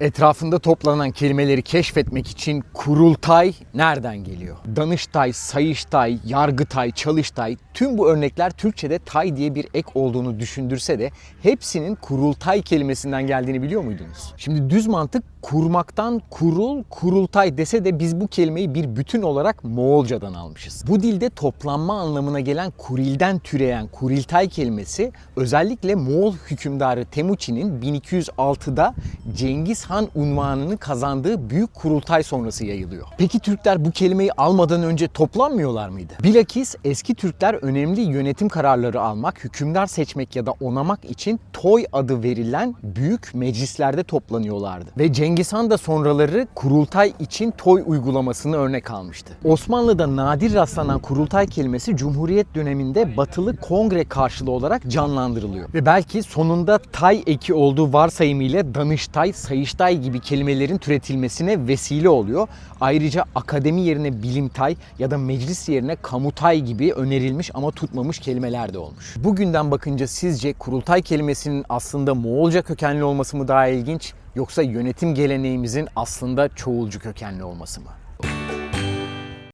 Etrafında toplanan kelimeleri keşfetmek için kurultay nereden geliyor? Danıştay, sayıştay, yargıtay, çalıştay tüm bu örnekler Türkçe'de tay diye bir ek olduğunu düşündürse de hepsinin kurultay kelimesinden geldiğini biliyor muydunuz? Şimdi düz mantık kurmaktan kurul, kurultay dese de biz bu kelimeyi bir bütün olarak Moğolcadan almışız. Bu dilde toplanma anlamına gelen kurilden türeyen kuriltay kelimesi özellikle Moğol hükümdarı Temuçin'in 1206'da Cengiz Han unvanını kazandığı büyük kurultay sonrası yayılıyor. Peki Türkler bu kelimeyi almadan önce toplanmıyorlar mıydı? Bilakis eski Türkler önemli yönetim kararları almak, hükümdar seçmek ya da onamak için toy adı verilen büyük meclislerde toplanıyorlardı. Ve Cengiz Han da sonraları kurultay için toy uygulamasını örnek almıştı. Osmanlı'da nadir rastlanan kurultay kelimesi Cumhuriyet döneminde batılı kongre karşılığı olarak canlandırılıyor. Ve belki sonunda tay eki olduğu varsayımıyla danıştay, sayıştay gibi kelimelerin türetilmesine vesile oluyor. Ayrıca akademi yerine bilimtay ya da meclis yerine kamutay gibi önerilmiş ama tutmamış kelimeler de olmuş. Bugünden bakınca sizce kurultay kelimesinin aslında Moğolca kökenli olması mı daha ilginç yoksa yönetim geleneğimizin aslında çoğulcu kökenli olması mı?